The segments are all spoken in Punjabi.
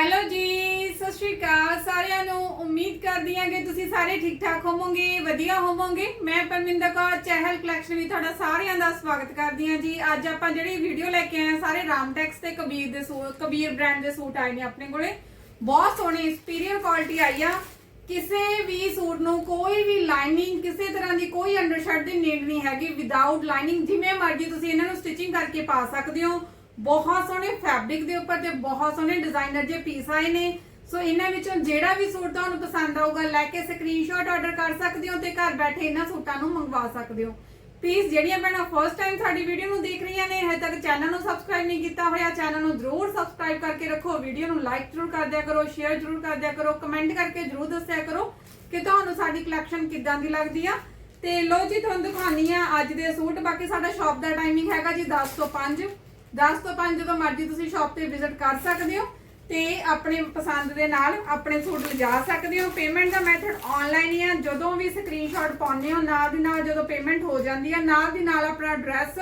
ਹੈਲੋ ਜੀ, ਸਤਿ ਸ਼੍ਰੀ ਅਕਾਲ ਸਾਰਿਆਂ ਨੂੰ। ਉਮੀਦ ਕਰਦੀ ਹਾਂ ਕਿ ਤੁਸੀਂ ਸਾਰੇ ਠੀਕ ਠਾਕ ਹੋਵੋਗੇ, ਵਧੀਆ ਹੋਵੋਗੇ। ਮੈਂ ਪਰਮਿੰਦਰ ਕੌਰ, ਚਹਿਲ ਕਲੈਕਸ਼ਨ ਵਿੱਚ ਤੁਹਾਡਾ ਸਾਰਿਆਂ ਦਾ ਸਵਾਗਤ ਕਰਦੀ ਹਾਂ ਜੀ। ਅੱਜ ਆਪਾਂ ਜਿਹੜੀ ਵੀਡੀਓ ਲੈ ਕੇ ਆਏ ਹਾਂ, ਸਾਰੇ ਰਾਮਟੈਕਸ ਤੇ ਕਬੀਰ ਦੇ ਸੂਟ ਕਬੀਰ ਬ੍ਰਾਂਡ ਦੇ ਸੂਟ ਆਏ ਨੇ ਆਪਣੇ ਕੋਲੇ। ਬਹੁਤ ਸੋਹਣੇ ਸੁਪੀਰੀਅਰ ਕੁਆਲਿਟੀ ਆਈ ਆ। ਕਿਸੇ ਵੀ ਸੂਟ ਨੂੰ ਕੋਈ ਵੀ ਲਾਈਨਿੰਗ ਕਿਸੇ ਤਰ੍ਹਾਂ ਦੀ ਕੋਈ ਅੰਡਰਸ਼ਰਟ ਦੀ ਨੀਡ ਨਹੀਂ ਹੈਗੀ। ਵਿਦਆਊਟ ਲਾਈਨਿੰਗ ਜਿਵੇਂ ਮਰਜ਼ੀ ਤੁਸੀਂ ਇਹਨਾਂ ਨੂੰ ਸਟਿਚਿੰਗ ਕਰਕੇ ਪਾ ਸਕਦੇ ਹੋ। ਬਹੁਤ ਸੋਹਣੇ ਫੈਬਰਿਕ ਦੇ ਉੱਪਰ ਤੇ ਬਹੁਤ ਸੋਹਣੇ ਡਿਜ਼ਾਈਨਰ ਜੇ ਪੀਸ ਆਏ ਨੇ। ਸੋ ਇਹਨਾਂ ਵਿੱਚੋਂ ਜਿਹੜਾ ਵੀ ਸੂਟ ਤੁਹਾਨੂੰ ਪਸੰਦ ਆਊਗਾ, ਲੈ ਕੇ ਸਕਰੀਨਸ਼ਾਟ ਆਰਡਰ ਕਰ ਸਕਦੇ ਹੋ ਤੇ ਘਰ ਬੈਠੇ ਇਹਨਾਂ ਸੂਟਾਂ ਨੂੰ ਮੰਗਵਾ ਸਕਦੇ ਹੋ। ਪਲੀਜ਼ ਜਿਹੜੀਆਂ ਭੈਣਾਂ ਫਰਸਟ ਟਾਈਮ ਸਾਡੀ ਵੀਡੀਓ ਨੂੰ ਦੇਖ ਰਹੀਆਂ ਨੇ, ਹਜੇ ਤੱਕ ਚੈਨਲ ਨੂੰ ਸਬਸਕ੍ਰਾਈਬ ਨਹੀਂ ਕੀਤਾ ਹੋਇਆ ਚੈਨਲ ਨੂੰ ਜ਼ਰੂਰ ਸਬਸਕ੍ਰਾਈਬ ਕਰਕੇ ਰੱਖੋ। ਵੀਡੀਓ ਨੂੰ ਲਾਈਕ ਜ਼ਰੂਰ ਕਰ ਦਿਆ ਕਰੋ ਸ਼ੇਅਰ ਜ਼ਰੂਰ ਕਰ ਦਿਆ ਕਰੋ ਕਮੈਂਟ ਕਰਕੇ ਜ਼ਰੂਰ ਦੱਸਿਆ ਕਰੋ ਕਿ ਤੁਹਾਨੂੰ ਸਾਡੀ ਕਲੈਕਸ਼ਨ ਕਿੱਦਾਂ ਦੀ ਲੱਗਦੀ ਆ। ਤੇ ਲੋ ਜੀ, ਤੁਹਾਨੂੰ ਦਿਖਾਉਣੀ ਆ ਅੱਜ ਦੇ ਸੂਟ। ਬਾਕੀ ਸਾਡਾ ਸ਼ਾਪ ਦਾ ਟਾਈਮਿੰਗ ਹੈਗਾ ਜੀ 10 ਤੋਂ 5 10 ਤੋਂ 5 ਜਦੋਂ ਮਰਜ਼ੀ ਤੁਸੀਂ ਸ਼ਾਪ ਤੇ ਵਿਜ਼ਿਟ ਕਰ ਸਕਦੇ ਹੋ ਤੇ ਆਪਣੇ ਪਸੰਦ ਦੇ ਨਾਲ ਆਪਣੇ ਸੂਟ ਲਿਜਾ ਸਕਦੇ ਹੋ। ਪੇਮੈਂਟ ਦਾ ਮੈਥਡ ਆਨਲਾਈਨ ਹੀ ਆ। ਜਦੋਂ ਵੀ ਸਕਰੀਨਸ਼ਾਟ ਪਾਉਂਦੇ ਹੋ, ਨਾਲ ਦੀ ਨਾਲ ਜਦੋਂ ਪੇਮੈਂਟ ਹੋ ਜਾਂਦੀ ਆ, ਨਾਲ ਦੀ ਨਾਲ ਆਪਣਾ ਐਡਰੈਸ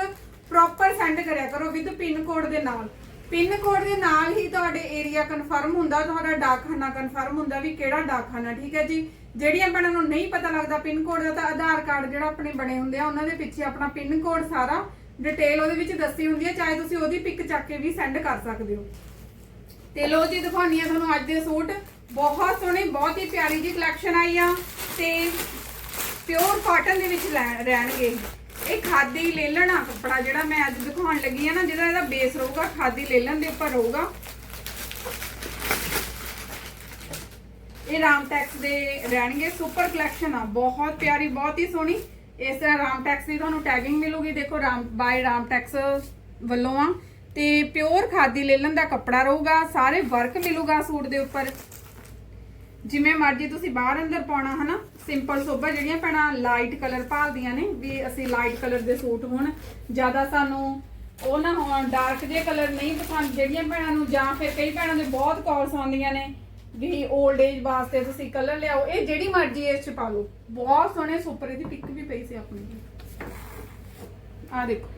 ਪ੍ਰੋਪਰ ਸੈਂਡ ਕਰਿਆ ਕਰੋ ਵਿਦ ਪਿਨ ਕੋਡ ਦੇ ਨਾਲ। ਪਿਨ ਕੋਡ ਦੇ ਨਾਲ ਹੀ ਤੁਹਾਡੇ ਏਰੀਆ ਕਨਫਰਮ ਹੁੰਦਾ, ਤੁਹਾਡਾ ਡਾਕਖਾਨਾ ਕਨਫਰਮ ਹੁੰਦਾ ਵੀ ਕਿਹੜਾ ਡਾਕਖਾਨਾ, ਠੀਕ ਹੈ ਜੀ? ਜਿਹੜੀਆਂ ਭੈਣਾਂ ਨੂੰ ਨਹੀਂ ਪਤਾ ਲੱਗਦਾ ਪਿੰਨ ਕੋਡ ਦਾ ਤਾਂ ਆਧਾਰ ਕਾਰਡ ਜਿਹੜਾ ਆਪਣੇ ਬਣੇ ਹੁੰਦੇ ਆ, ਉਹਨਾਂ ਦੇ ਪਿੱਛੇ ਆਪਣਾ ਪਿੰਨ ਕੋਡ ਸਾਰਾ ਡਿਟੇਲ ਉਹਦੇ ਵਿੱਚ ਦੱਸੀ ਹੁੰਦੀ ਹੈ, ਚਾਹੇ ਤੁਸੀਂ ਉਹਦੀ ਪਿਕ ਚੱਕ ਕੇ ਵੀ ਸੈਂਡ ਕਰ ਸਕਦੇ ਹੋ। ਤੇ ਲੋ ਜੀ ਦਿਖਾਉਣੀ ਆ ਤੁਹਾਨੂੰ ਅੱਜ ਦੇ ਸੂਟ। ਬਹੁਤ ਸੋਹਣੇ, ਬਹੁਤ ਹੀ ਪਿਆਰੀ ਜੀ ਕਲੈਕਸ਼ਨ ਆਈ ਆ ਤੇ ਪਿਓਰ ਕਾਟਨ ਦੇ ਵਿੱਚ ਰਹਿਣਗੇ। ਇਹ ਖਾਦੀ ਲੇਲਣ ਕੱਪੜਾ ਜਿਹੜਾ ਮੈਂ ਅੱਜ ਦਿਖਾਉਣ ਲੱਗੀ ਆ ਨਾ, ਜਿਹਦਾ ਇਹਦਾ ਬੇਸ ਰਹੂਗਾ, ਖਾਦੀ ਲੇਲਣ ਦੇ ਉੱਪਰ ਰਹੂਗਾ। ਇਹ ਰਾਮਟੈਕਸ ਦੇ ਰਹਿਣਗੇ ਸੁਪਰ ਕਲੈਕਸ਼ਨ ਆ, ਬਹੁਤ ਪਿਆਰੀ, ਬਹੁਤ ਹੀ ਸੋਹਣੀ। ਇਸ ਤਰ੍ਹਾਂ ਰਾਮ ਟੈਕਸ ਦੀ ਤੁਹਾਨੂੰ ਟੈਗਿੰਗ ਮਿਲੂਗੀ, ਦੇਖੋ ਰਾਮ ਬਾਈ ਰਾਮਟੈਕਸ ਵੱਲੋਂ ਆ। ਤੇ ਪਿਓਰ ਖਾਦੀ ਲੇਲਨ ਦਾ ਕੱਪੜਾ ਰਹੂਗਾ, ਸਾਰੇ ਵਰਕ ਮਿਲੂਗਾ ਸੂਟ ਦੇ ਉੱਪਰ। ਜਿਵੇਂ ਮਰਜ਼ੀ ਤੁਸੀਂ ਬਾਹਰ ਅੰਦਰ ਪਾਉਣਾ, ਹਨਾ? ਸਿੰਪਲ ਸੋਭਾ ਜਿਹੜੀਆਂ ਪੈਣਾ ਲਾਈਟ ਕਲਰ ਭਾਲਦੀਆਂ ਨੇ, ਵੀ ਅਸੀਂ ਲਾਈਟ ਕਲਰ ਦੇ ਸੂਟ ਹੋਣ। ਜ਼ਿਆਦਾ ਸਾਨੂੰ ਉਹ ਨਾ ਹੋਣ ਡਾਰਕ ਜੇ ਕਲਰ ਨਹੀਂ ਪਸੰਦ ਜਿਹੜੀਆਂ ਭੈਣਾਂ ਨੂੰ, ਜਾਂ ਫਿਰ ਕਈ ਭੈਣਾਂ ਦੇ ਬਹੁਤ ਕਾਲਸ ਆਉਂਦੀਆਂ ਨੇ। ਵੀ 올ਡ ਏਜ ਵਾਸਤੇ ਤੁਸੀਂ ਕਲਰ ਲਿਆਓ, ਇਹ ਜਿਹੜੀ ਮਰਜ਼ੀ ਇਸ ਚ ਪਾ ਲਓ। ਬਹੁਤ ਸੋਹਣੇ ਸੁਪਰ ਇਹਦੀ ਪਿਕ ਵੀ ਪਈ ਸੀ ਆਪਣੀ। ਆ ਦੇਖੋ।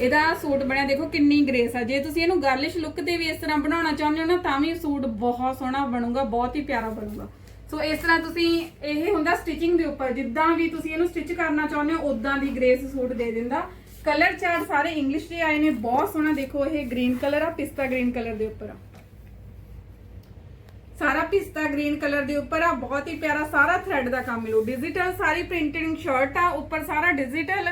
ਇਹਦਾ ਸੂਟ ਬਣਿਆ, ਦੇਖੋ ਕਿੰਨੀ ਗ੍ਰੇਸ ਆ। ਜੇ ਤੁਸੀਂ ਇਹਨੂੰ ਗਰਲਿਸ਼ ਲੁੱਕ ਤੇ ਵੀ ਇਸ ਤਰ੍ਹਾਂ ਬਣਾਉਣਾ ਚਾਹੁੰਦੇ ਹੋ ਨਾ, ਤਾਂ ਵੀ ਸੂਟ ਬਹੁਤ ਸੋਹਣਾ ਬਣੂਗਾ, ਬਹੁਤ ਹੀ ਪਿਆਰਾ ਬਣੂਗਾ। ਸੋ ਇਸ ਤਰ੍ਹਾਂ ਤੁਸੀਂ, ਇਹ ਹੁੰਦਾ ਸਟਿਚਿੰਗ ਦੇ ਉੱਪਰ, ਜਿੱਦਾਂ ਵੀ ਤੁਸੀਂ ਇਹਨੂੰ ਸਟਿਚ ਕਰਨਾ ਚਾਹੁੰਦੇ ਹੋ ਉਦਾਂ ਦੀ ਗ੍ਰੇਸ ਸੂਟ ਦੇ ਦਿੰਦਾ। ਕਲਰ ਚਾਰਟ ਸਾਰੇ ਇੰਗਲਿਸ਼ ਦੇ ਆਏ ਨੇ, ਬਹੁਤ ਸੋਹਣਾ ਦੇਖੋ, ਇਹ ਗ੍ਰੀਨ ਕਲਰ ਆ, ਪਿਸਤਾ ਗ੍ਰੀਨ ਕਲਰ ਦੇ ਉੱਪਰ ਆ। ਸਾਰਾ ਪਿਸਤਾ ਗ੍ਰੀਨ ਕਲਰ ਦੇ ਉੱਪਰ ਆ, ਬਹੁਤ ਹੀ ਪਿਆਰਾ ਸਾਰਾ ਥ੍ਰੈਡ ਦਾ ਕੰਮ ਮਿਲੂ। ਡਿਜੀਟਲ ਸਾਰੀ ਪ੍ਰਿੰਟਿੰਗ ਸ਼ਰਟ ਆ, ਉੱਪਰ ਸਾਰਾ ਡਿਜੀਟਲ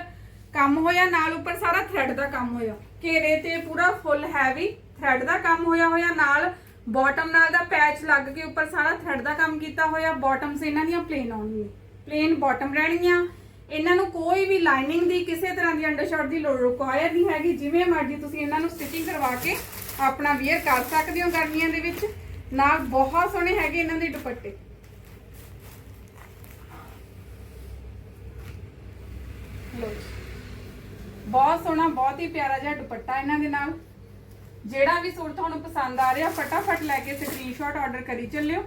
ਕੰਮ ਹੋਇਆ, ਨਾਲ ਉੱਪਰ ਸਾਰਾ ਥ੍ਰੈਡ ਦਾ ਕੰਮ ਹੋਇਆ। ਘੇਰੇ ਤੇ ਪੂਰਾ ਫੁੱਲ ਹੈਵੀ ਥ੍ਰੈਡ ਦਾ ਕੰਮ ਹੋਇਆ ਹੋਇਆ, ਨਾਲ ਬਾਟਮ ਨਾਲ ਦਾ ਪੈਚ ਲੱਗ ਕੇ ਉੱਪਰ ਸਾਰਾ ਥ੍ਰੈਡ ਦਾ ਕੰਮ ਕੀਤਾ ਹੋਇਆ। ਬਾਟਮਸ ਇਹਨਾਂ ਦੀਆਂ ਪਲੇਨ ਆਉਣਗੀਆਂ। ਪਲੇਨ ਬਾਟਮ ਰਹਿਣਗੀਆਂ। ਇਹਨਾਂ ਨੂੰ ਕੋਈ ਵੀ ਲਾਈਨਿੰਗ ਦੀ ਕਿਸੇ ਤਰ੍ਹਾਂ ਦੀ ਅੰਡਰਸ਼ਰਟ ਦੀ ਲੋੜ ਰਿਕੁਆਇਰ ਨਹੀਂ ਹੈਗੀ। ਜਿਵੇਂ ਮਰਜ਼ੀ ਤੁਸੀਂ ਇਹਨਾਂ ਨੂੰ ਸਟਿਚਿੰਗ ਕਰਵਾ ਕੇ ਆਪਣਾ ਵੇਅਰ ਕਰ ਸਕਦੇ ਹੋ ਗਰਮੀਆਂ ਦੇ ਵਿੱਚ। ਨਾਲ ਬਹੁਤ ਸੋਹਣੇ ਹੈਗੇ ਇਹਨਾਂ ਦੇ ਦੁਪੱਟੇ। ਲਓ ਬਹੁਤ ਸੋਹਣਾ, ਬਹੁਤ ਹੀ ਪਿਆਰਾ ਜਿਹਾ ਦੁਪੱਟਾ ਇਹਨਾਂ ਦੇ ਨਾਲ। ਜਿਹੜਾ ਵੀ ਸੂਟ ਤੁਹਾਨੂੰ ਪਸੰਦ ਆ ਰਿਹਾ, ਫਟਾਫਟ ਲੈ ਕੇ ਸਕਰੀਨਸ਼ਾਟ ਆਰਡਰ ਕਰੀ ਚੱਲਿਓ।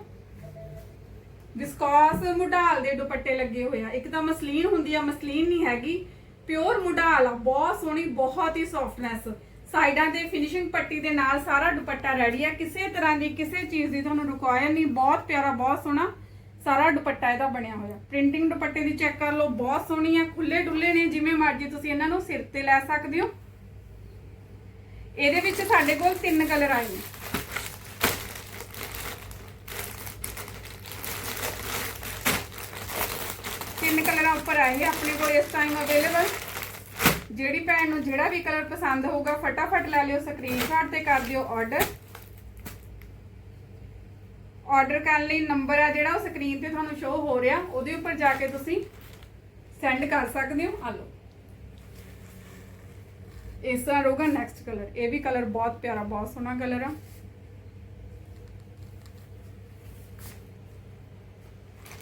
ਵਿਸਕੋਸ ਮੁਢਾਲ ਦੇ ਦੁਪੱਟੇ ਲੱਗੇ ਹੋਏ ਆ। ਇੱਕ ਤਾਂ ਮਸਲੀਨ ਹੁੰਦੀ ਆ, ਮਸਲੀਨ ਨਹੀਂ ਹੈਗੀ। ਪਿਓਰ ਮੁਢਾਲ ਆ, ਬਹੁਤ ਸੋਹਣੀ, ਬਹੁਤ ਹੀ ਸੌਫਟਨੈਸ ਸਾਈਡਾਂ ਤੇ ਫਿਨਿਸ਼ਿੰਗ ਪੱਟੀ ਦੇ ਨਾਲ ਸਾਰਾ ਦੁਪੱਟਾ ਰੈਡੀ ਆ। ਕਿਸੇ ਤਰ੍ਹਾਂ ਦੀ ਕਿਸੇ ਚੀਜ਼ ਦੀ ਤੁਹਾਨੂੰ ਰਿਕੁਆਇਰ ਨਹੀਂ। ਬਹੁਤ ਪਿਆਰਾ, ਬਹੁਤ ਸੋਹਣਾ ਸਾਰਾ ਦੁਪੱਟਾ ਇਹਦਾ ਬਣਿਆ ਹੋਇਆ। ਪ੍ਰਿੰਟਿੰਗ ਦੁਪੱਟੇ ਦੀ ਚੈੱਕ ਕਰ ਲਓ, ਬਹੁਤ ਸੋਹਣੀ ਆ ਖੁੱਲੇ ਡੁੱਲੇ ਨੇ, ਜਿਵੇਂ ਮਰਜ਼ੀ ਤੁਸੀਂ ਇਹਨਾਂ ਨੂੰ ਸਿਰ ਤੇ ਲੈ ਸਕਦੇ ਹੋ। ਇਹਦੇ ਵਿੱਚ ਸਾਡੇ ਕੋਲ ਤਿੰਨ ਕਲਰ ਆਏ ਨੇ। ਤਿੰਨ ਕਲਰਾਂ ਉੱਪਰ ਆਏ ਆਪਣੇ ਕੋਲ ਇਸ ਟਾਈਮ ਅਵੇਲੇਬਲ ਜਿਹੜੀ ਭੈਣ ਨੂੰ ਜਿਹੜਾ ਵੀ ਕਲਰ ਪਸੰਦ ਹੋਊਗਾ, ਫਟਾਫਟ ਲੈ ਲਿਓ ਸਕਰੀਨਸ਼ਾਟ ਤੇ ਕਰ ਦਿਓ ਆਰਡਰ ਆਰਡਰ ਕਰਨ ਲਈ ਨੰਬਰ ਆ ਜਿਹੜਾ, ਉਹ ਸਕਰੀਨ ਤੇ ਤੁਹਾਨੂੰ ਸ਼ੋ ਹੋ ਰਿਹਾ। ਉਹਦੇ ਉੱਪਰ ਜਾ ਕੇ ਤੁਸੀਂ ਸੈਂਡ ਕਰ ਸਕਦੇ ਹੋ। ਆ ਲਓ। ਇਸ ਤਰ੍ਹਾਂ ਰਹੂਗਾ ਨੈਕਸਟ ਕਲਰ ਇਹ ਵੀ ਕਲਰ ਬਹੁਤ ਪਿਆਰਾ, ਬਹੁਤ ਸੋਹਣਾ ਕਲਰ ਆ।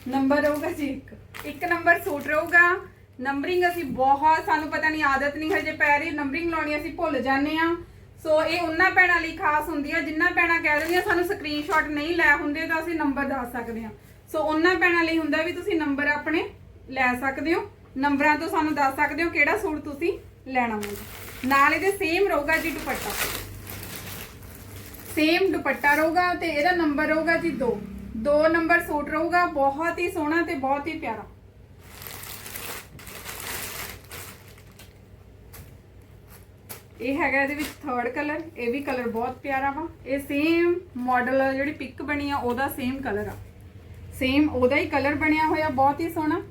ਨੰਬਰ ਰਹੂਗਾ ਜੀ ਇੱਕ। ਇੱਕ ਨੰਬਰ ਸੂਟ ਰਹੂਗਾ। ਨੰਬਰਿੰਗ ਅਸੀਂ ਬਹੁਤ, ਸਾਨੂੰ ਪਤਾ ਨਹੀਂ, ਆਦਤ ਨਹੀਂ ਹਜੇ ਪੈ ਰਹੀ। ਨੰਬਰਿੰਗ ਲਾਉਣੀ ਅਸੀਂ ਭੁੱਲ ਜਾਂਦੇ ਆ ਸੋ ਇਹ ਉਹਨਾਂ ਭੈਣਾਂ ਲਈ ਖਾਸ ਹੁੰਦੀ ਆ, ਜਿੰਨਾ ਭੈਣਾਂ ਕਹਿ ਦਿੰਦੀਆਂ, ਸਾਨੂੰ ਸਕਰੀਨਸ਼ਾਟ ਨਹੀਂ ਲੈ ਹੁੰਦੇ ਤਾਂ ਅਸੀਂ ਨੰਬਰ ਦੱਸ ਸਕਦੇ ਆ ਸੋ ਉਹਨਾਂ ਭੈਣਾਂ ਲਈ ਹੁੰਦਾ ਵੀ ਤੁਸੀਂ ਨੰਬਰ ਆਪਣੇ ਲੈ ਸਕਦੇ ਹੋ। ਨੰਬਰਾਂ ਤੋਂ ਸਾਨੂੰ ਦੱਸ ਸਕਦੇ ਹੋ ਕਿਹੜਾ ਸੂਟ ਤੁਸੀਂ ਲੈਣਾ ਹੋਵੇ ਨਾਲ ਇਹਦੇ ਸੇਮ ਰਹੂਗਾ ਜੀ ਦੁਪੱਟਾ। ਸੇਮ ਦੁਪੱਟਾ ਰਹੂਗਾ ਤੇ ਇਹਦਾ ਨੰਬਰ ਰਹੂਗਾ ਜੀ 2 ਦੋ ਨੰਬਰ ਸੂਟ ਰਹੂਗਾ, ਬਹੁਤ ਹੀ ਸੋਹਣਾ ਤੇ ਬਹੁਤ ਹੀ ਪਿਆਰਾ। ਇਹ ਹੈਗਾ ਇਹਦੇ ਵਿੱਚ ਥਰਡ ਕਲਰ ਇਹ ਵੀ ਕਲਰ ਬਹੁਤ ਪਿਆਰਾ ਵਾ। ਇਹ ਸੇਮ ਮਾਡਲ ਜਿਹੜੀ ਪਿਕ ਬਣੀ ਆ, ਉਹਦਾ ਸੇਮ ਕਲਰ ਆ। ਸੇਮ ਉਹਦਾ ਹੀ ਕਲਰ ਬਣਿਆ ਹੋਇਆ, ਬਹੁਤ ਹੀ ਸੋਹਣਾ।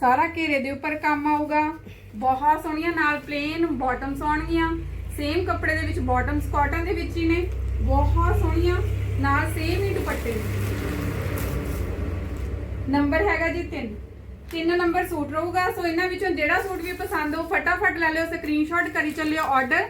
ਸਾਰਾ ਘੇਰੇ ਦੇ ਉੱਪਰ ਕੰਮ ਆਊਗਾ। ਬਹੁਤ ਸੋਹਣੀਆਂ, ਨਾਲ ਪਲੇਨ ਬਾਟਮਸ ਆਉਣਗੀਆਂ। ਸੇਮ ਕੱਪੜੇ ਦੇ ਵਿੱਚ ਬਾਟਮਸ ਕਾਟਨ ਦੇ ਵਿੱਚ ਹੀ ਨੇ। ਬਹੁਤ ਸੋਹਣੀਆਂ, ਨਾਲ ਸੇਮ ਹੀ ਦੁਪੱਟੇ ਨੰਬਰ ਹੈਗਾ ਜੀ 3 ਤਿੰਨ ਨੰਬਰ ਸੂਟ ਰਹੂਗਾ। ਸੋ ਇਹਨਾਂ ਵਿੱਚੋਂ ਜਿਹੜਾ ਸੂਟ ਵੀ ਪਸੰਦ ਹੋ, ਫਟਾਫਟ ਲੈ ਲਿਓ ਸਕਰੀਨਸ਼ਾਟ ਕਰੀ ਚੱਲਿਓ ਆਰਡਰ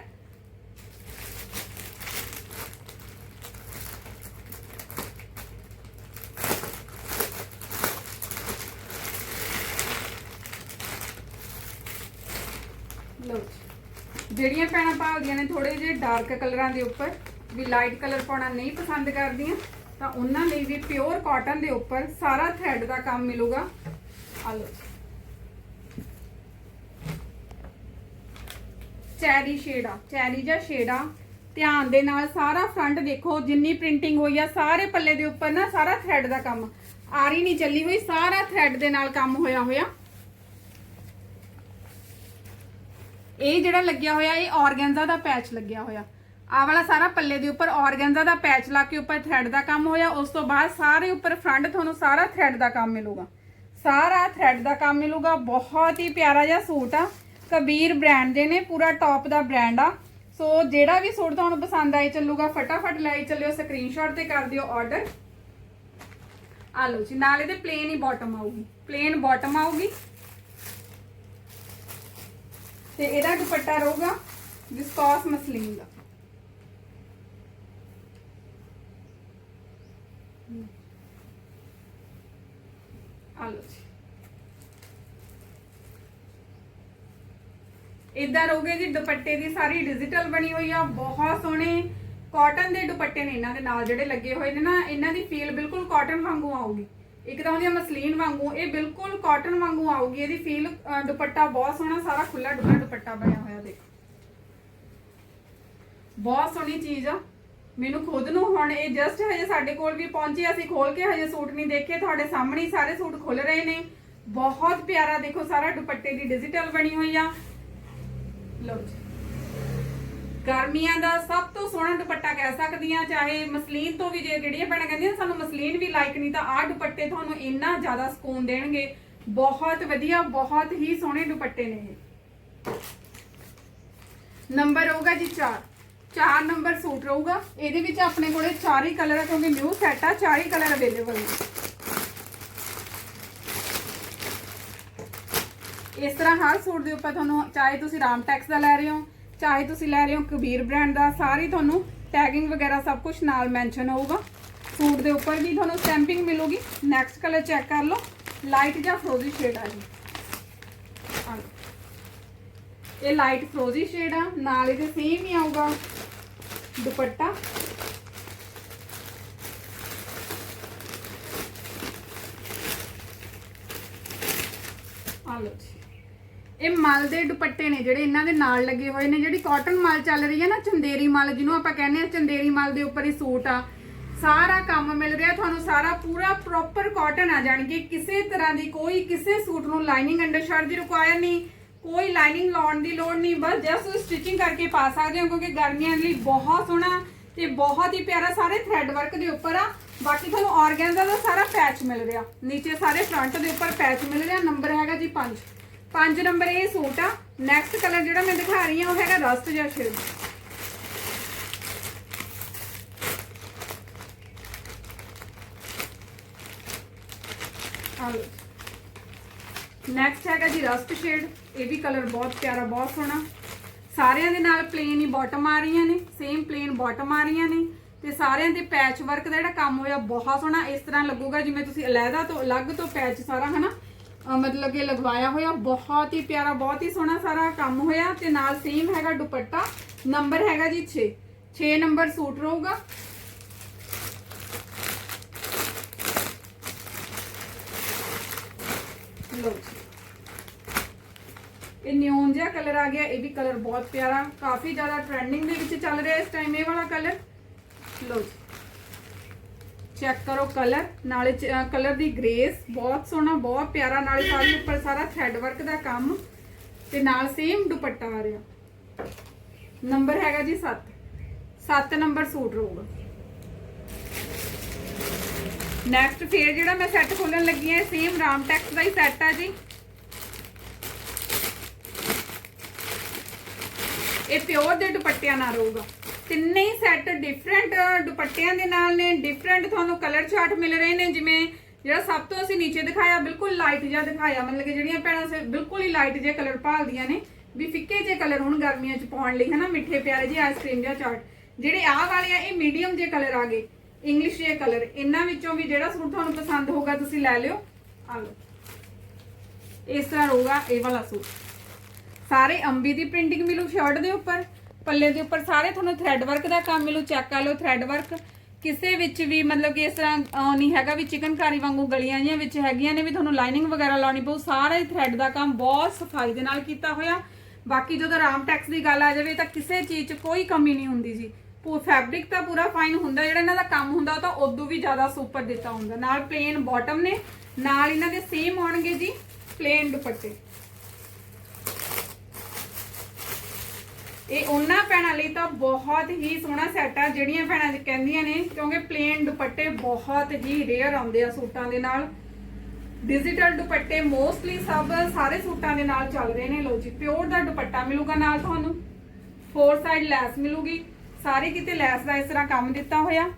ਜਿਹੜੀਆਂ ਭੈਣਾਂ ਭਾਲਦੀਆਂ ਨੇ ਥੋੜੇ ਜਿਹੇ ਡਾਰਕ ਕਲਰਾਂ ਦੇ ਉੱਪਰ, ਵੀ ਲਾਈਟ ਕਲਰ ਪਾਉਣਾ ਨਹੀਂ ਪਸੰਦ ਕਰਦੀਆਂ, ਤਾਂ ਉਹਨਾਂ ਲਈ ਵੀ ਪਿਓਰ ਕਾਟਨ ਦੇ ਉੱਪਰ ਸਾਰਾ ਥ੍ਰੈਡ ਦਾ ਕੰਮ ਮਿਲੂਗਾ। ਆ ਚੈਰੀ ਸ਼ੇਡ ਆ ਚੈਰੀ ਜਾਂ ਸ਼ੇਡ ਆ ਧਿਆਨ ਦੇ ਨਾਲ ਸਾਰਾ ਫਰੰਟ ਦੇਖੋ, ਜਿੰਨੀ ਪ੍ਰਿੰਟਿੰਗ ਹੋਈ ਆ, ਸਾਰੇ ਪੱਲੇ ਦੇ ਉੱਪਰ ਨਾ ਸਾਰਾ ਥ੍ਰੈਡ ਦਾ ਕੰਮ। ਆਰੀ ਨਹੀਂ ਚੱਲੀ ਹੋਈ, ਸਾਰਾ ਥ੍ਰੈਡ ਦੇ ਨਾਲ ਕੰਮ ਹੋਇਆ ਹੋਇਆ। ਇਹ ਜਿਹੜਾ ਲੱਗਿਆ ਹੋਇਆ, ਇਹ ਔਰਗੈਂਜਾ ਦਾ ਪੈਚ ਲੱਗਿਆ ਹੋਇਆ। ਆ ਵਾਲਾ ਸਾਰਾ ਪੱਲੇ ਦੇ ਉੱਪਰ ਔਰਗੈਂਜਾ ਦਾ ਪੈਚ ਲਾ ਕੇ ਉੱਪਰ ਥ੍ਰੈਡ ਦਾ ਕੰਮ ਹੋਇਆ। ਉਸ ਤੋਂ ਬਾਅਦ ਸਾਰੇ ਉੱਪਰ ਫਰੰਟ ਤੁਹਾਨੂੰ ਸਾਰਾ ਥ੍ਰੈਡ ਦਾ ਕੰਮ ਮਿਲੂਗਾ। ਸਾਰਾ ਥ੍ਰੈਡ ਦਾ ਕੰਮ ਮਿਲੂਗਾ। ਬਹੁਤ ਹੀ ਪਿਆਰਾ ਜਿਹਾ ਸੂਟ ਆ। ਕਬੀਰ ਬ੍ਰਾਂਡ ਦੇ ਨੇ, ਪੂਰਾ ਟੌਪ ਦਾ ਬ੍ਰਾਂਡ ਆ। ਸੋ ਜਿਹੜਾ ਵੀ ਸੂਟ ਤੁਹਾਨੂੰ ਪਸੰਦ ਆਈ ਚੱਲੂਗਾ, ਫਟਾਫਟ ਲੈ ਚੱਲਿਓ ਸਕਰੀਨਸ਼ਾਟ ਤੇ ਕਰ ਦਿਓ ਆਰਡਰ ਆ ਲਓ ਜੀ, ਨਾਲ ਇਹਦੇ ਪਲੇਨ ਹੀ ਬਾਟਮ ਆਊਗੀ। ਪਲੇਨ ਬਾਟਮ ਆਊਗੀ। ਤੇ ਇਹਦਾ ਦੁਪੱਟਾ ਰਹੂਗਾ ਵਿਸਕੋਸ ਮਸਲੀਨ ਦਾ। ਆ ਜੀ ਇਦਾਂ ਰਹੋਗੇ ਜੀ, ਦੁਪੱਟੇ ਦੀ ਸਾਰੀ ਡਿਜੀਟਲ ਬਣੀ ਹੋਈ ਆ, ਬਹੁਤ ਸੋਹਣੇ। ਕਾਟਨ ਦੇ ਦੁਪੱਟੇ ਨੇ ਇਹਨਾਂ ਦੇ ਨਾਲ ਜਿਹੜੇ ਲੱਗੇ ਹੋਏ ਨੇ ਨਾ, ਇਹਨਾਂ ਦੀ ਫੀਲ ਬਿਲਕੁਲ ਕਾਟਨ ਵਾਂਗੂ ਆਊਗੀ। ਇੱਕ ਤਾਂ ਉਹਦੀ ਮਸਲੀਨ ਵਾਂਗੂ, ਇਹ ਬਿਲਕੁਲ ਕਾਟਨ ਵਾਂਗੂ ਆਊਗੀ, ਇਹਦੀ ਫੀਲ ਦੁਪੱਟਾ ਬਹੁਤ ਸੋਹਣਾ, ਸਾਰਾ ਖੁੱਲਾ ਡੁੱਲਾ ਦੁਪੱਟਾ ਬਣਿਆ ਹੋਇਆ, ਦੇਖੋ। ਬਹੁਤ ਸੋਹਣੀ ਚੀਜ਼ ਆ। ਮੈਨੂੰ ਖੁਦ ਨੂੰ ਹੁਣ ਇਹ ਜਸਟ ਹਜੇ ਸਾਡੇ ਕੋਲ ਵੀ ਪਹੁੰਚੇ, ਅਸੀਂ ਖੋਲ ਕੇ ਹਜੇ ਸੂਟ ਨਹੀਂ ਦੇਖੇ, ਤੁਹਾਡੇ ਸਾਹਮਣੇ ਹੀ ਸਾਰੇ ਸੂਟ ਖੁੱਲ ਰਹੇ ਨੇ। ਬਹੁਤ ਪਿਆਰਾ ਦੇਖੋ, ਸਾਰਾ ਦੁਪੱਟੇ ਦੀ ਡਿਜੀਟਲ ਬਣੀ ਹੋਈ ਆ। ਲਓ ਜੀ। ਗਰਮੀਆਂ ਦਾ ਸਭ ਤੋਂ ਸੋਹਣਾ ਦੁਪੱਟਾ ਕਹਿ ਸਕਦੀ ਆ, ਚਾਹੇ ਮਸਲੀਨ ਤੋਂ ਵੀ ਜੇ ਜਿਹੜੀਆਂ ਭੈਣਾਂ ਕਹਿੰਦੀਆਂ, ਸਾਨੂੰ ਮਸਲੀਨ ਵੀ ਲਾਈਕ ਨਹੀਂ ਤਾਂ ਆਹ ਦੁਪੱਟੇ ਤੁਹਾਨੂੰ ਇੰਨਾ ਜ਼ਿਆਦਾ ਸਕੂਨ ਦੇਣਗੇ। ਬਹੁਤ ਵਧੀਆ, ਬਹੁਤ ਹੀ ਸੋਹਣੇ ਦੁਪੱਟੇ ਨੇ ਇਹ। ਨੰਬਰ ਹੋਊਗਾ ਜੀ 4 4 ਨੰਬਰ ਸੂਟ ਰਹੂਗਾ। ਇਹਦੇ ਵਿੱਚ ਆਪਣੇ ਕੋਲੇ ਚਾਰ ਹੀ ਕਲਰ ਆ, ਕਿਉਂਕਿ ਨਿਊ ਸੈਟ ਆ, ਚਾਰ ਹੀ ਕਲਰ ਅਵੇਲੇਬਲ ਨੇ। ਇਸ ਤਰ੍ਹਾਂ ਹਰ ਸੂਟ ਦੇ ਉੱਪਰ ਤੁਹਾਨੂੰ ਚਾਹੇ ਤੁਸੀਂ ਰਾਮ ਟੈਕਸ ਦਾ ਲੈ ਰਹੇ ਹੋ, ਚਾਹੇ ਤੁਸੀਂ ਲੈ ਰਹੇ ਹੋ ਕਬੀਰ ਬ੍ਰਾਂਡ ਦਾ, ਸਾਰੀ ਤੁਹਾਨੂੰ ਟੈਗਿੰਗ ਵਗੈਰਾ ਸਭ ਕੁਝ ਨਾਲ ਮੈਂਸ਼ਨ ਹੋਊਗਾ। ਸੂਟ ਦੇ ਉੱਪਰ ਵੀ ਤੁਹਾਨੂੰ ਸਟੈਂਪਿੰਗ ਮਿਲੂਗੀ। ਨੈਕਸਟ ਕਲਰ ਚੈੱਕ ਕਰ ਲਓ। ਲਾਈਟ ਜਾਂ ਫਰੋਜ਼ੀ ਸ਼ੇਡ ਆ ਜੀ ਆਹ ਲਓ। ਇਹ ਲਾਈਟ ਫਰੋਜ਼ੀ ਸ਼ੇਡ ਆ, ਨਾਲ ਇਹਦੇ ਸੇਮ ਹੀ ਆਊਗਾ ਦੁਪੱਟਾ। ਆ ਲਓ ਜੀ। ਇਹ ਮਲ ਦੇ ਦੁਪੱਟੇ ਨੇ ਜਿਹੜੇ ਇਹਨਾਂ ਦੇ ਨਾਲ ਲੱਗੇ ਹੋਏ ਨੇ, ਜਿਹੜੀ ਕਾਟਨ ਮਲ ਚੱਲ ਰਹੀ ਹੈ ਨਾ, ਚੰਦੇਰੀ ਮਲ, ਜਿਹਨੂੰ ਆਪਾਂ ਕਹਿੰਦੇ ਆ, ਚੰਦੇਰੀ ਮਲ ਦੇ ਉੱਪਰ ਹੀ ਸੂਟ ਆ। ਸਾਰਾ ਕੰਮ ਮਿਲ ਰਿਹਾ, ਤੁਹਾਨੂੰ ਸਾਰਾ ਪੂਰਾ ਪ੍ਰੋਪਰ ਕਾਟਨ ਆ ਜਾਣਗੇ। ਕਿਸੇ ਤਰ੍ਹਾਂ ਦੀ ਕੋਈ ਕਿਸੇ ਸੂਟ ਨੂੰ ਲਾਈਨਿੰਗ ਅੰਡਰ ਦੀ ਰਿਕੁਆਇਰ ਨਹੀਂ। ਕੋਈ ਲਾਈਨਿੰਗ ਲਾਉਣ ਦੀ ਲੋੜ ਨਹੀਂ, ਬਸ ਜਸਟ ਸਟਿਚਿੰਗ ਕਰਕੇ ਪਾ ਸਕਦੇ ਹੋ, ਕਿਉਂਕਿ ਗਰਮੀਆਂ ਲਈ ਬਹੁਤ ਸੋਹਣਾ ਤੇ ਬਹੁਤ ਹੀ ਪਿਆਰਾ ਸਾਰੇ ਥ੍ਰੈਡ ਵਰਕ ਦੇ ਉੱਪਰ ਆ। ਬਾਕੀ ਤੁਹਾਨੂੰ ਆਰਗੈਂਜ਼ਾ ਦਾ ਸਾਰਾ ਪੈਚ ਮਿਲ ਰਿਹਾ। ਨੀਚੇ ਸਾਰੇ ਫਰੰਟ ਦੇ ਉੱਪਰ ਪੈਚ ਮਿਲ ਰਿਹਾ। ਨੰਬਰ ਹੈਗਾ ਜੀ 5 5 ਨੰਬਰ ਇਹ ਸੂਟ ਆ। ਨੈਕਸਟ ਕਲਰ ਜਿਹੜਾ ਮੈਂ ਦਿਖਾ ਰਹੀ ਹਾਂ, ਉਹ ਹੈਗਾ ਰਸਟ ਜਾਂ ਸ਼ੇਡ ਨੈਕਸਟ ਹੈਗਾ ਜੀ ਰਸਟ ਸ਼ੇਡ ਇਹ ਵੀ ਕਲਰ ਬਹੁਤ ਪਿਆਰਾ, ਬਹੁਤ ਸੋਹਣਾ। ਸਾਰਿਆਂ ਦੇ ਨਾਲ ਪਲੇਨ ਹੀ ਬਾਟਮ ਆ ਰਹੀਆਂ ਨੇ ਸੇਮ ਪਲੇਨ ਬਾਟਮ ਆ ਰਹੀਆਂ ਨੇ ਤੇ ਸਾਰਿਆਂ ਦੇ ਪੈਚ ਵਰਕ ਦਾ ਜਿਹੜਾ ਕੰਮ ਹੋਇਆ ਬਹੁਤ ਸੋਹਣਾ। ਇਸ ਤਰ੍ਹਾਂ ਲੱਗੂਗਾ ਜਿਵੇਂ ਤੁਸੀਂ ਅਲੱਗਾ ਤੋਂ, ਅਲੱਗ ਤੋਂ ਪੈਚ ਸਾਰਾ, ਹਨਾ? ਅਹ ਮਤਲਬ ਕਿ ਲਗਵਾਇਆ ਹੋਇਆ, ਬਹੁਤ ਹੀ ਪਿਆਰਾ, ਬਹੁਤ ਹੀ ਸੋਹਣਾ ਸਾਰਾ ਕੰਮ ਹੋਇਆ ਤੇ ਨਾਲ ਸੇਮ ਹੈਗਾ ਦੁਪੱਟਾ ਨੰਬਰ ਹੈਗਾ ਜੀ 6 6 ਨੰਬਰ ਸੂਟ ਰਹੂਗਾ ਲਓ ਜੀ ਇਹ ਨਿਓਨ ਜਿਹਾ ਕਲਰ ਆ ਗਿਆ, ਇਹ ਵੀ ਕਲਰ ਬਹੁਤ ਪਿਆਰਾ। ਕਾਫੀ ਜ਼ਿਆਦਾ ਟ੍ਰੈਂਡਿੰਗ ਦੇ ਵਿੱਚ ਚੱਲ ਰਿਹਾ ਇਸ ਟਾਈਮ ਇਹ ਵਾਲਾ ਕਲਰ ਲਓ ਚੈੱਕ ਕਰੋ ਕਲਰ ਨਾਲੇ ਕਲਰ ਦੀ ਗ੍ਰੇਸ ਬਹੁਤ ਸੋਹਣਾ, ਬਹੁਤ ਪਿਆਰਾ। ਨਾਲੇ ਸਾਰੀ ਉੱਪਰ ਸਾਰਾ ਥ੍ਰੈਡ ਵਰਕ ਦਾ ਕੰਮ। ਤੇ ਨਾਲ ਸੇਮ ਦੁਪੱਟਾ ਆ ਰਿਹਾ। ਨੰਬਰ ਹੈਗਾ ਜੀ 7 7 ਨੰਬਰ ਸੂਟ ਰਹੂਗਾ। ਨੈਕਸਟ ਫੇਰ ਜਿਹੜਾ ਮੈਂ ਸੈੱਟ ਖੋਲਣ ਲੱਗੀ ਹਾਂ ਸੇਮ ਰਾਮ ਟੈਕਸ ਦਾ ਹੀ ਸੈੱਟ ਆ ਜੀ। ਇਹ ਪਿਓਰ ਦੇ ਦੁਪੱਟਿਆਂ ਨਾਲ ਰਹੂਗਾ ਤਿੰਨੇ ਹੀ ਸੈੱਟ ਡਿਫਰੈਂਟ ਦੁਪੱਟਿਆਂ ਦੇ ਨਾਲ ਨੇ। ਡਿਫਰੈਂਟ ਤੁਹਾਨੂੰ ਕਲਰ ਚਾਰਟ ਮਿਲ ਰਹੇ ਨੇ, ਜਿਵੇਂ ਜਿਹੜਾ ਸਭ ਤੋਂ ਅਸੀਂ ਨੀਚੇ ਦਿਖਾਇਆ, ਬਿਲਕੁਲ ਲਾਈਟ ਜਿਹਾ ਦਿਖਾਇਆ। ਮਤਲਬ ਕਿ ਜਿਹੜੀਆਂ ਭੈਣਾਂ ਬਿਲਕੁਲ ਹੀ ਲਾਈਟ ਜਿਹੇ ਕਲਰ ਭਾਲਦੀਆਂ ਨੇ। ਵੀ ਫਿੱਕੇ ਜਿਹੇ ਕਲਰ ਹੁਣ ਗਰਮੀਆਂ 'ਚ ਪਾਉਣ ਲਈ, ਹਨਾ? ਮਿੱਠੇ, ਪਿਆਰੇ ਜਿਹੇ ਆਈਸਕ੍ਰੀਮ ਜਿਹਾ ਚਾਟ ਜਿਹੜੇ ਆਹ ਵਾਲੇ ਆ, ਇਹ ਮੀਡੀਅਮ ਜਿਹੇ ਕਲਰ ਆ ਗਏ। ਇੰਗਲਿਸ਼ ਜਿਹੇ ਕਲਰ ਇਹਨਾਂ ਵਿੱਚੋਂ ਵੀ ਜਿਹੜਾ ਸੂਟ ਤੁਹਾਨੂੰ ਪਸੰਦ ਹੋਊਗਾ, ਤੁਸੀਂ ਲੈ ਲਿਓ। ਆ ਲਓ। ਇਸ ਤਰ੍ਹਾਂ ਰਹੂਗਾ ਇਹ ਵਾਲਾ ਸੂਟ। ਸਾਰੇ ਅੰਬੀ ਦੀ ਪ੍ਰਿੰਟਿੰਗ ਮਿਲੂ ਸ਼ਰਟ ਦੇ ਉੱਪਰ, ਪੱਲੇ ਦੇ ਉੱਪਰ ਸਾਰੇ ਤੁਹਾਨੂੰ ਥ੍ਰੈਡ ਵਰਕ ਦਾ ਕੰਮ ਮਿਲੂ, ਚੈੱਕ ਕਰ ਲਓ ਥ੍ਰੈਡ ਵਰਕ ਕਿਸੇ ਵਿੱਚ ਵੀ ਮਤਲਬ ਕਿ ਇਸ ਤਰ੍ਹਾਂ ਨਹੀਂ ਹੈਗਾ ਵੀ ਚਿਕਨਕਾਰੀ ਵਾਂਗੂ ਗਲੀਆਂ ਜਿਹੀਆਂ ਵਿੱਚ ਹੈਗੀਆਂ ਨੇ ਵੀ ਤੁਹਾਨੂੰ ਲਾਈਨਿੰਗ ਵਗੈਰਾ ਲਾਉਣੀ ਪਊ, ਸਾਰਾ ਹੀ ਥ੍ਰੈਡ ਦਾ ਕੰਮ ਬਹੁਤ ਸਫ਼ਾਈ ਦੇ ਨਾਲ ਕੀਤਾ ਹੋਇਆ। ਬਾਕੀ ਜਦੋਂ ਰਾਮ ਟੈਕਸ ਦੀ ਗੱਲ ਆ ਜਾਵੇ ਤਾਂ ਕਿਸੇ ਚੀਜ਼ 'ਚ ਕੋਈ ਕਮੀ ਨਹੀਂ ਹੁੰਦੀ ਜੀ। ਪੂ ਫੈਬਰਿਕ ਤਾਂ ਪੂਰਾ ਫਾਈਨ ਹੁੰਦਾ, ਜਿਹੜਾ ਇਹਨਾਂ ਦਾ ਕੰਮ ਹੁੰਦਾ ਉਹ ਤਾਂ ਉਦੋਂ ਵੀ ਜ਼ਿਆਦਾ ਸੁਪਰ ਦਿੱਤਾ ਹੁੰਦਾ। ਨਾਲ ਪਲੇਨ ਬਾਟਮ ਨੇ, ਨਾਲ ਇਹਨਾਂ ਦੇ ਸੇਮ ਆਉਣਗੇ ਜੀ ਪਲੇਨ ਦੁਪੱਟੇ। ਇਹ ਉਹਨਾਂ ਭੈਣਾਂ ਲਈ ਤਾਂ ਬਹੁਤ ਹੀ ਸੋਹਣਾ ਸੈੱਟ ਆ, ਜਿਹੜੀਆਂ ਭੈਣਾਂ ਕਹਿੰਦੀਆਂ ਨੇ, ਕਿਉਂਕਿ ਪਲੇਨ ਦੁਪੱਟੇ ਬਹੁਤ ਹੀ ਰੇਅਰ ਆਉਂਦੇ ਆ ਸੂਟਾਂ ਦੇ ਨਾਲ। ਡਿਜੀਟਲ ਦੁਪੱਟੇ ਮੋਸਟਲੀ ਸਭ ਸਾਰੇ ਸੂਟਾਂ ਦੇ ਨਾਲ ਚੱਲ ਰਹੇ ਨੇ। ਲੋ ਜੀ ਪਿਓਰ ਦਾ ਦੁਪੱਟਾ ਮਿਲੂਗਾ ਨਾਲ ਤੁਹਾਨੂੰ। ਫੋਰ ਸਾਈਡ ਲੈਸ ਮਿਲੂਗੀ। ਸਾਰੇ ਕਿਤੇ ਲੈਸ ਦਾ ਇਸ ਤਰ੍ਹਾਂ ਕੰਮ ਦਿੱਤਾ ਹੋਇਆ।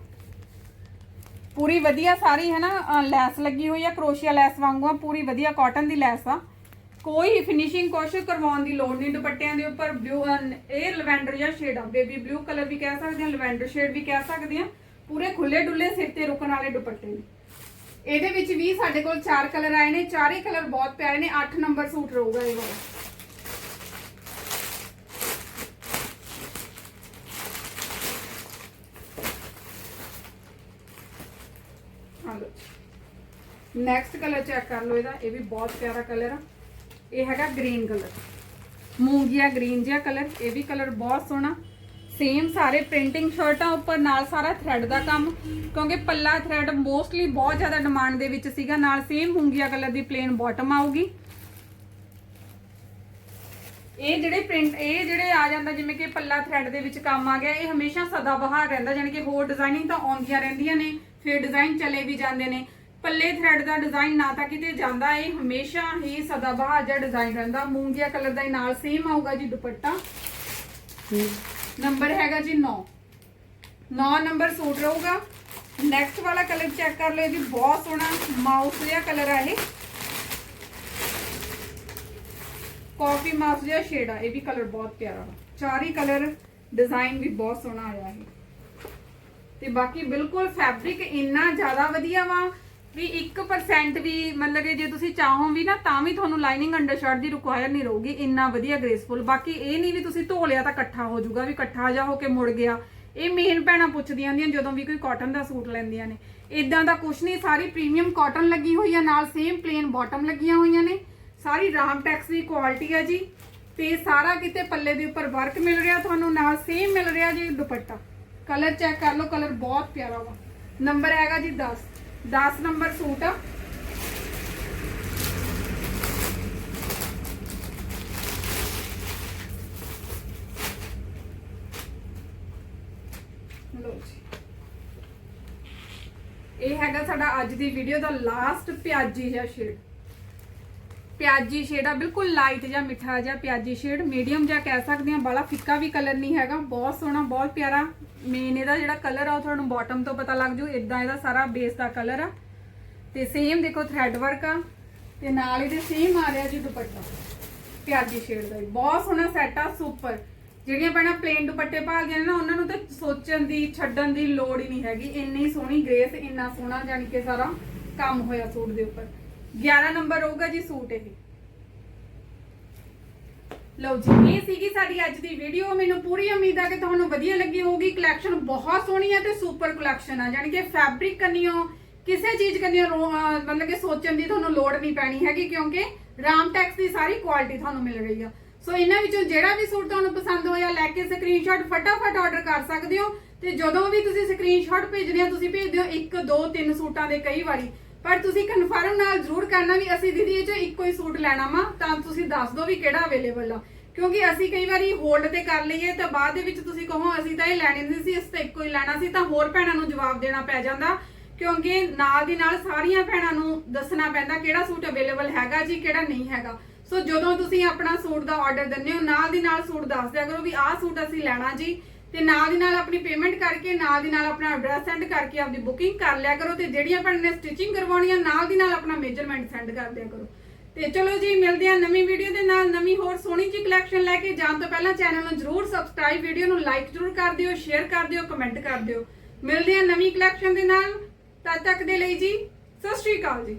ਪੂਰੀ ਵਧੀਆ ਸਾਰੀ ਹੈ ਨਾ ਲੈਸ ਲੱਗੀ ਹੋਈ ਆ, ਕਰੋਸ਼ੀਆ ਲੈਸ ਵਾਂਗੂ ਆ, ਪੂਰੀ ਵਧੀਆ ਕਾਟਨ ਦੀ ਲੈਸ ਆ। ਕੋਈ ਫਿਨਿਸ਼ਿੰਗ ਕੁਛ ਕਰਵਾਉਣ ਦੀ ਲੋੜ ਨਹੀਂ, ਦੁਪੱਟਿਆਂ ਦੇ ਉੱਪਰ ਬਲੂ ਇਹ ਲਵੈਂਡਰ ਜਾਂ ਸ਼ੇਡ ਆ। ਬੇਬੀ ਬਲੂ ਕਲਰ ਵੀ ਕਹਿ ਸਕਦੇ ਹਾਂ ਲਵੈਂਡਰ ਸ਼ੇਡ ਵੀ ਕਹਿ ਸਕਦੇ ਹਾਂ। ਪੂਰੇ ਖੁੱਲੇ ਡੁੱਲੇ ਸਿਰ ਤੇ ਰੁਕਣ ਵਾਲੇ ਦੁਪੱਟੇ ਨੇ। ਇਹਦੇ ਵਿੱਚ ਵੀ ਸਾਡੇ ਕੋਲ ਚਾਰ ਕਲਰ ਆਏ ਨੇ, ਚਾਰੇ ਕਲਰ ਬਹੁਤ ਪਿਆਰੇ ਨੇ 8 ਨੰਬਰ ਸੂਟ ਰਹੂਗਾ ਇਹ ਵਾਲਾ। ਨੈਕਸਟ ਕਲਰ ਚੈੱਕ ਕਰ ਲਓ ਇਹਦਾ, ਇਹ ਵੀ ਬਹੁਤ ਪਿਆਰਾ ਕਲਰ ਆ। ਇਹ ਹੈਗਾ ਗ੍ਰੀਨ ਕਲਰ। ਮੂੰਗੀਆ, ਗ੍ਰੀਨ ਜਿਹਾ ਕਲਰ, ਇਹ ਵੀ ਕਲਰ ਬਹੁਤ ਸੋਹਣਾ। ਸੇਮ ਸਾਰੇ ਪ੍ਰਿੰਟਿੰਗ ਸ਼ਰਟਾਂ ਉੱਪਰ ਨਾਲ ਸਾਰਾ ਥ੍ਰੈਡ ਦਾ ਕੰਮ, ਕਿਉਂਕਿ ਪੱਲਾ ਥ੍ਰੈਡ ਮੋਸਟਲੀ ਬਹੁਤ ਜ਼ਿਆਦਾ ਡਿਮਾਂਡ ਦੇ ਵਿੱਚ ਸੀਗਾ। ਨਾਲ ਸੇਮ ਮੂੰਗੀਆ ਕਲਰ ਦੀ ਪਲੇਨ ਬਾਟਮ ਆਊਗੀ। ਇਹ ਜਿਹੜੇ ਪ੍ਰਿੰਟ ਇਹ ਜਿਹੜੇ ਆ ਜਾਂਦਾ, ਜਿਵੇਂ ਕਿ ਪੱਲਾ ਥ੍ਰੈਡ ਦੇ ਵਿੱਚ ਕੰਮ ਆ ਗਿਆ, ਇਹ ਹਮੇਸ਼ਾ ਸਦਾ ਬਹਾਰ ਰਹਿੰਦਾ, ਜਾਣੀ ਕਿ ਹੋਰ ਡਿਜ਼ਾਈਨਿੰਗ ਤਾਂ ਆਉਂਦੀਆਂ ਰਹਿੰਦੀਆਂ ਨੇ, ਫਿਰ ਡਿਜ਼ਾਈਨ ਚਲੇ ਵੀ ਜਾਂਦੇ ਨੇ। ਪੱਲੇ ਥ੍ਰੈਡ ਦਾ ਡਿਜ਼ਾਈਨ ਨਾ ਤਾਂ ਕਿਤੇ ਜਾਂਦਾ, ਇਹ ਹਮੇਸ਼ਾ ਹੀ ਸਦਾ ਜਿਹਾ ਡਿਜ਼ਾਈਨ ਰਹਿੰਦਾ। ਮੂੰਗੀਆ ਕਲਰ ਦਾ ਹੀ ਨਾਲ ਸੇਮ ਆਊਗਾ ਜੀ ਦੁਪੱਟਾ। ਨੰਬਰ ਹੈਗਾ ਜੀ 9 9 ਨੰਬਰ ਸੂਟ ਰਹੂਗਾ। ਨੈਕਸਟ ਵਾਲਾ ਕਲਰ ਚੈੱਕ ਕਰ ਲਓ ਇਹਦੀ ਬਹੁਤ ਸੋਹਣਾ ਮਾਊਸ ਜਿਹਾ ਕਲਰ ਆ ਇਹ। ਕਾਫੀ ਮਾਊਸ ਜਿਹਾ ਸ਼ੇਡ ਆ, ਇਹ ਵੀ ਕਲਰ ਬਹੁਤ ਪਿਆਰਾ ਵਾ। ਚਾਰ ਕਲਰ ਡਿਜ਼ਾਈਨ ਵੀ ਬਹੁਤ ਸੋਹਣਾ ਆਇਆ ਹੈ ਤੇ ਬਾਕੀ ਬਿਲਕੁਲ ਫੈਬਰਿਕ ਇੰਨਾ ਜ਼ਿਆਦਾ ਵਧੀਆ ਵਾ ਵੀ 1% ਵੀ ਮਤਲਬ ਕਿ ਜੇ ਤੁਸੀਂ ਚਾਹੋ ਵੀ ਨਾ, ਤਾਂ ਵੀ ਤੁਹਾਨੂੰ ਲਾਈਨਿੰਗ ਅੰਡਰਸ਼ਰਟ ਦੀ ਰਿਕੁਆਇਰ ਨਹੀਂ ਰਹੂਗੀ, ਇੰਨਾ ਵਧੀਆ ਗ੍ਰੇਸਫੁਲ ਬਾਕੀ ਇਹ ਨਹੀਂ ਵੀ ਤੁਸੀਂ ਧੋ ਲਿਆ ਤਾਂ ਇਕੱਠਾ ਹੋ ਜਾਊਗਾ, ਵੀ ਇਕੱਠਾ ਜਾ ਹੋ ਕੇ ਮੁੜ ਗਿਆ। ਇਹ ਮੇਨ ਭੈਣਾਂ ਪੁੱਛਦੀਆਂ ਹੁੰਦੀਆਂ, ਜਦੋਂ ਵੀ ਕੋਈ ਕਾਟਨ ਦਾ ਸੂਟ ਲੈਂਦੀਆਂ ਨੇ। ਇਦਾਂ ਦਾ ਕੁਛ ਨਹੀਂ, ਸਾਰੀ ਪ੍ਰੀਮੀਅਮ ਕਾਟਨ ਲੱਗੀ ਹੋਈ ਆ, ਨਾਲ ਸੇਮ ਪਲੇਨ ਬਾਟਮ ਲੱਗੀਆਂ ਹੋਈਆਂ ਨੇ। ਸਾਰੀ ਰਾਮ ਟੈਕਸ ਦੀ ਕੁਆਲਿਟੀ ਆ ਜੀ। ਤੇ ਸਾਰਾ ਕਿਤੇ ਪੱਲੇ ਦੇ ਉੱਪਰ ਵਰਕ ਮਿਲ ਰਿਹਾ ਤੁਹਾਨੂੰ, ਨਾਲ ਸੇਮ ਮਿਲ ਰਿਹਾ ਜੀ ਦੁਪੱਟਾ। ਕਲਰ ਚੈੱਕ ਕਰ ਲਓ ਕਲਰ ਬਹੁਤ ਪਿਆਰਾ ਵਾ। ਨੰਬਰ ਹੈਗਾ ਜੀ 10 10 ਨੰਬਰ ਸੂਟ ਇਹ ਹੈਗਾ ਸਾਡਾ ਅੱਜ ਦੀ ਵੀਡੀਓ ਦਾ ਲਾਸਟ ਪਿਆਜੀ ਜਿਹਾ ਸ਼ੇਡ ਪਿਆਜੀ ਸ਼ੇਡ ਆ, ਬਿਲਕੁਲ ਲਾਈਟ ਜਾਂ ਮਿੱਠਾ ਜਿਹਾ ਪਿਆਜੀ ਸ਼ੇਡ ਮੀਡੀਅਮ ਜਾਂ ਕਹਿ ਸਕਦੇ ਆ ਬਾਲਾ ਫਿੱਕਾ ਵੀ ਕਲਰ ਨਹੀਂ ਹੈਗਾ, ਬਹੁਤ ਸੋਹਣਾ, ਬਹੁਤ ਪਿਆਰਾ। ਮੇਨ ਇਹਦਾ ਜਿਹੜਾ ਕਲਰ ਆ, ਉਹ ਤੁਹਾਨੂੰ ਬਾਟਮ ਤੋਂ ਪਤਾ ਲੱਗ ਜੂ ਇਦਾਂ ਇਹਦਾ ਸਾਰਾ ਬੇਸ ਦਾ ਕਲਰ ਆ। ਤੇ ਸੇਮ ਦੇਖੋ ਥ੍ਰੈਡ ਵਰਕ ਆ, ਤੇ ਨਾਲ ਇਹਦੇ ਸੇਮ ਆ ਰਿਹਾ ਜੀ ਦੁਪੱਟਾ, ਪਿਆਜੀ ਸ਼ੇਡ ਦਾ ਵੀ। ਬਹੁਤ ਸੋਹਣਾ ਸੈੱਟ ਆ ਸੁਪਰ ਜਿਹੜੀਆਂ ਭੈਣਾਂ ਪਲੇਨ ਦੁਪੱਟੇ ਭਾਲਦੀਆਂ ਨੇ ਨਾ, ਉਹਨਾਂ ਨੂੰ ਤਾਂ ਸੋਚਣ ਦੀ, ਛੱਡਣ ਦੀ ਲੋੜ ਹੀ ਨਹੀਂ ਹੈਗੀ। ਇੰਨੀ ਸੋਹਣੀ ਗ੍ਰੇਸ ਇੰਨਾ ਸੋਹਣਾ ਜਾਣੀ ਕਿ ਸਾਰਾ ਕੰਮ ਹੋਇਆ ਸੂਟ ਦੇ ਉੱਪਰ। 11 ਨੰਬਰ ਹੋਊਗਾ ਜੀ ਸੂਟ ਇਹ। ਲਓ ਜੀ, ਇਹ ਸੀਗੀ ਸਾਡੀ ਅੱਜ ਦੀ ਵੀਡੀਓ ਮੈਨੂੰ ਪੂਰੀ ਉਮੀਦ ਆ ਕਿ ਤੁਹਾਨੂੰ ਵਧੀਆ ਲੱਗੀ ਹੋਊਗੀ। ਕਲੈਕਸ਼ਨ ਬਹੁਤ ਸੋਹਣੀ ਹੈ ਤੇ ਸੁਪਰ ਕਲੈਕਸ਼ਨ ਆ। ਯਾਨੀ ਕਿ ਫੈਬਰਿਕ ਕੰਨਿਓ, ਕਿਸੇ ਚੀਜ਼ ਕੰਨਿਓ ਮਤਲਬ ਕਿ ਸੋਚਣ ਦੀ ਤੁਹਾਨੂੰ ਲੋੜ ਨਹੀਂ ਪੈਣੀ ਹੈਗੀ, ਕਿਉਂਕਿ ਰਾਮ ਟੈਕਸ ਦੀ ਸਾਰੀ ਕੁਆਲਿਟੀ ਤੁਹਾਨੂੰ ਮਿਲ ਰਹੀ ਆ। ਸੋ ਇਹਨਾਂ ਵਿੱਚੋਂ ਜਿਹੜਾ ਵੀ ਸੂਟ ਤੁਹਾਨੂੰ ਪਸੰਦ ਹੋਇਆ, ਲੈ ਕੇ ਸਕਰੀਨਸ਼ਾਟ ਫਟਾਫਟ ਆਰਡਰ ਕਰ ਸਕਦੇ ਹੋ। ਤੇ ਜਦੋਂ ਵੀ ਤੁਸੀਂ ਸਕਰੀਨਸ਼ਾਟ ਭੇਜਦੇ ਆ, ਤੁਸੀਂ ਭੇਜਦੇ ਹੋ 1 2 3 ਸੂਟਾਂ ਦੇ ਕਈ ਵਾਰੀ। ਪਰ ਤੁਸੀਂ ਕਨਫਰਮ ਨਾਲ ਜ਼ਰੂਰ ਕਰਨਾ ਵੀ ਅਸੀਂ ਦੀਦੀ ਇਹ ਚੋਂ ਇੱਕੋ ਹੀ ਸੂਟ ਲੈਣਾ ਵਾ, ਤਾਂ ਤੁਸੀਂ ਦੱਸ ਦਿਓ ਵੀ ਕਿਹੜਾ ਅਵੇਲੇਬਲ ਆ। ਕਿਉਂਕਿ ਅਸੀਂ ਕਈ ਵਾਰੀ ਹੋਲਡ ਤੇ ਕਰ ਲਈਏ ਤਾਂ ਬਾਅਦ ਦੇ ਵਿੱਚ ਤੁਸੀਂ ਕਹੋ ਅਸੀਂ ਤਾਂ ਇਹ ਲੈਣੀ ਨਹੀਂ ਸੀ, ਅਸੀਂ ਤਾਂ ਇੱਕੋ ਹੀ ਲੈਣਾ ਸੀ, ਤਾਂ ਹੋਰ ਭੈਣਾਂ ਨੂੰ ਜਵਾਬ ਦੇਣਾ ਪੈ ਜਾਂਦਾ। ਕਿਉਂਕਿ ਨਾਲ ਦੀ ਨਾਲ ਸਾਰੀਆਂ ਭੈਣਾਂ ਨੂੰ ਦੱਸਣਾ ਪੈਂਦਾ ਕਿਹੜਾ ਸੂਟ ਅਵੇਲੇਬਲ ਹੈਗਾ ਜੀ, ਕਿਹੜਾ ਨਹੀਂ ਹੈਗਾ। ਸੋ ਜਦੋਂ ਤੁਸੀਂ ਆਪਣਾ ਸੂਟ ਦਾ ਆਰਡਰ ਦਿੰਦੇ ਹੋ, ਨਾਲ ਦੀ ਨਾਲ ਸੂਟ ਦੱਸ ਦਿਆ ਕਰੋ ਵੀ ਆਹ ਸੂਟ ਅਸੀਂ ਲੈਣਾ ਜੀ ਤੇ ਨਾਲ ਦੀ ਨਾਲ ਆਪਣੀ ਪੇਮੈਂਟ ਕਰਕੇ, ਨਾਲ ਦੀ ਨਾਲ ਆਪਣਾ ਐਡਰੈਸ ਸੈਂਡ ਕਰਕੇ ਆਪਦੀ ਬੁਕਿੰਗ ਕਰ ਲਿਆ ਕਰੋ ਤੇ ਜਿਹੜੀਆਂ ਭੈਣਾਂ ਨੇ ਸਟਿਚਿੰਗ ਕਰਵਾਉਣੀ ਆ ਨਾਲ ਦੀ ਨਾਲ ਆਪਣਾ ਮੇਜਰਮੈਂਟ ਸੈਂਡ ਕਰ ਦਿਆ ਕਰੋ। ਤੇ ਚਲੋ ਜੀ, ਮਿਲਦੇ ਆ ਨਵੀਂ ਵੀਡੀਓ ਦੇ ਨਾਲ, ਨਵੀਂ ਹੋਰ ਸੋਹਣੀ ਜੀ ਕਲੈਕਸ਼ਨ ਲੈ ਕੇ। ਜਾਣ ਤੋਂ ਪਹਿਲਾਂ ਚੈਨਲ ਨੂੰ ਜਰੂਰ ਸਬਸਕ੍ਰਾਈਬ ਵੀਡੀਓ ਨੂੰ ਲਾਈਕ ਜਰੂਰ ਕਰ ਦਿਓ ਸ਼ੇਅਰ ਕਰ ਦਿਓ ਕਮੈਂਟ ਕਰ ਦਿਓ। ਮਿਲਦੇ ਆ ਨਵੀਂ ਕਲੈਕਸ਼ਨ ਦੇ ਨਾਲ। ਤਦ ਤੱਕ ਦੇ ਲਈ ਜੀ, ਸਤਿ ਸ਼੍ਰੀ ਅਕਾਲ ਜੀ।